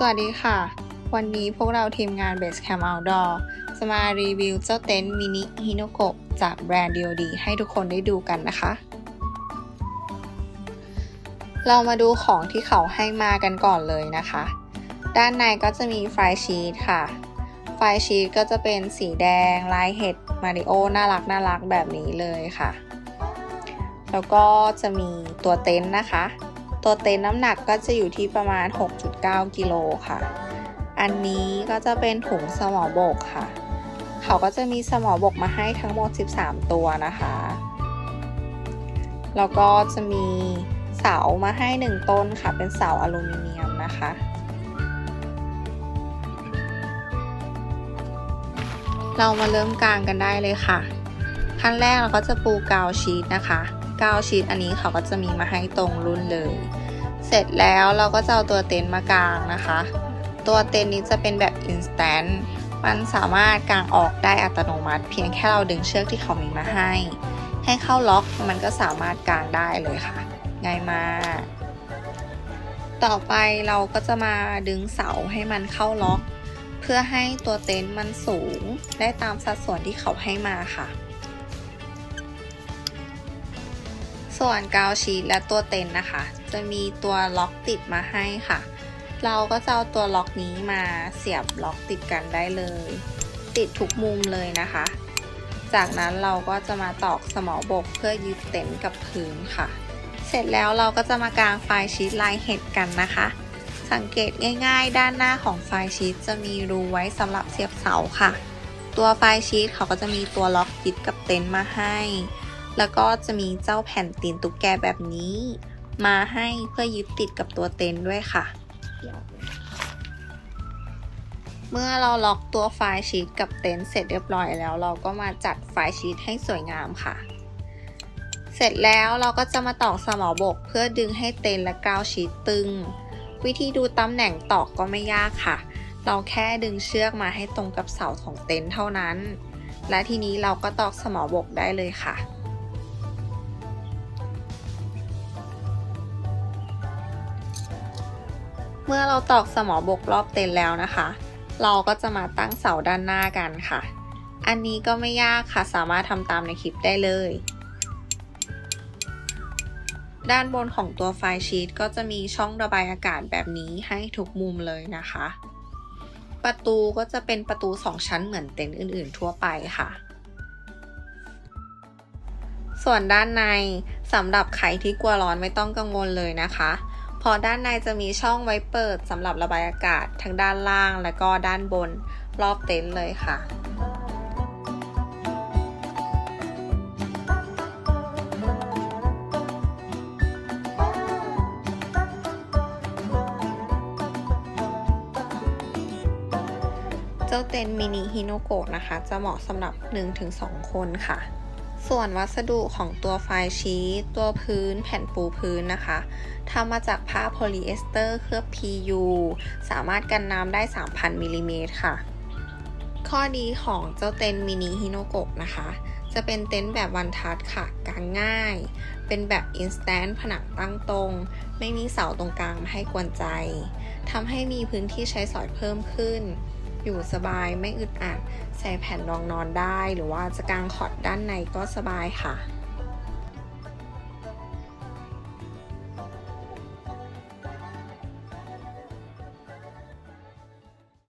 สวัสดีค่ะ วันนี้พวกเราทีมงาน Base Camp Outdoor จะมารีวิวเจ้าเต็นท์มินิฮิโนโกะจากแบรนด์ DOD ให้ทุกคนได้ดูกันนะคะ เรามาดูของที่เขาให้มากันก่อนเลยนะคะ ด้านในก็จะมีไฟชีตค่ะ ไฟชีตก็จะเป็นสีแดง ลายเห็ดมาริโอน่ารักน่ารักแบบนี้เลยค่ะ แล้วก็จะมีตัวเต็นท์นะคะ ตัวเต็นน้ำหนักก็จะอยู่ที่ประมาณ 6.9 กิโลค่ะ อันนี้ก็จะเป็นถุงสมอบกค่ะ เขาก็จะมีสมอบกมาให้ทั้งหมด 13 ตัวนะคะ แล้วก็จะมีเสามาให้ 1 ต้นค่ะ เป็นเสาอลูมิเนียมนะคะเรามาเริ่มกางกันได้เลยค่ะ ขั้นแรกเราก็จะปูกาวชีตนะคะ กาวชีตอันนี้เขาก็จะมีมาให้ตรงรุ่นเลย เสร็จแล้วเราก็จะเอาตัวเต็นท์มากางนะคะ ตัวเต็นท์นี้จะเป็นแบบ instant มันสามารถกางออกได้อัตโนมัติ เพียงแค่เราดึงเชือกที่เขามีมาให้ ให้เข้าล็อกมันก็สามารถกางได้เลยค่ะ ง่ายมากต่อไปเราก็จะมาดึงเสาให้มันเข้าล็อก เพื่อให้ตัวเต็นท์มันสูงได้ตามสัดส่วนที่เขาให้มาค่ะ ส่วนกาวชีตและตัวเต็นนะคะ จะมีตัวล็อกติดมาให้ค่ะ เราก็จะเอาตัวล็อกนี้มาเสียบล็อกติดกันได้เลย ติดทุกมุมเลยนะคะ จากนั้นเราก็จะมาตอกสมอบกเพื่อยึดเต็นท์กับพื้นค่ะ เสร็จแล้วเราก็จะมากางไฟล์ชีตลายเห็ดกันนะคะ สังเกตง่าย ๆ ด้านหน้าของไฟล์ชีตจะมีรูไว้สำหรับเสียบเสาค่ะ ตัวไฟล์ชีตเขาก็จะมีตัวล็อกยึดกับเต็นท์มาให้ แล้วก็จะมีเจ้าแผ่นตีนตุ๊กแกแบบนี้ มาให้เพื่อยึดติดกับตัวเต็นท์ด้วยค่ะ เมื่อเราล็อกตัวไฟล์ชีตกับเต็นท์เสร็จเรียบร้อยแล้ว เราก็มาจัดไฟล์ชีตให้สวยงามค่ะ เสร็จแล้วเราก็จะมาตอกสมอบก เพื่อดึงให้เต็นท์และกาวชีตตึง วิธีดูตำแหน่งตอกก็ไม่ยากค่ะ เราแค่ดึงเชือกมาให้ตรงกับเสาของเต็นท์เท่านั้น และทีนี้เราก็ตอกสมอบกได้เลยค่ะ เมื่อเราตอกสมอบกรอบเต็นแล้วนะคะ เราก็จะมาตั้งเสาด้านหน้ากันค่ะ อันนี้ก็ไม่ยากค่ะสามารถทำตามในคลิปได้เลย ด้านบนของตัวไฟชีตก็จะมีช่องระบายอากาศแบบนี้ให้ทุกมุมเลยนะคะ ประตูก็จะเป็นประตู 2 ชั้นเหมือนเต็นท์อื่น ๆ ทั่วไปค่ะส่วนด้านในสำหรับใครที่กลัวร้อนไม่ต้องกังวลเลยนะคะ อด้านในจะมีช่องไว้เปิดสำหรับระบายอากาศทั้งด้านล่างและก็ด้านบนรอบเต็นท์เลยค่ะเจ้าเต็นท์มินิฮิโนโกะนะคะ จะเหมาะสำหรับ 1-2 คนค่ะ ส่วนวัสดุของตัวไฟล์ชีตตัวพื้นแผ่นปูพื้นนะคะทำมาจากผ้าโพลีเอสเตอร์เคลือบ PU สามารถกันน้ำได้ 3,000มิลลิเมตรค่ะ ข้อดีของเจ้าเต็นท์มินิฮิโนโกะนะคะ จะเป็นเต็นท์แบบวันทัชค่ะกางง่าย เป็นแบบอินสแตนต์ผนังตั้งตรง ไม่มีเสาตรงกลางมาให้กวนใจทำให้มีพื้นที่ใช้สอยเพิ่มขึ้น อยู่สบายไม่อึดอัด ใส่แผ่นรองนอนได้ หรือว่าจะกางคอดด้านในก็สบายค่ะ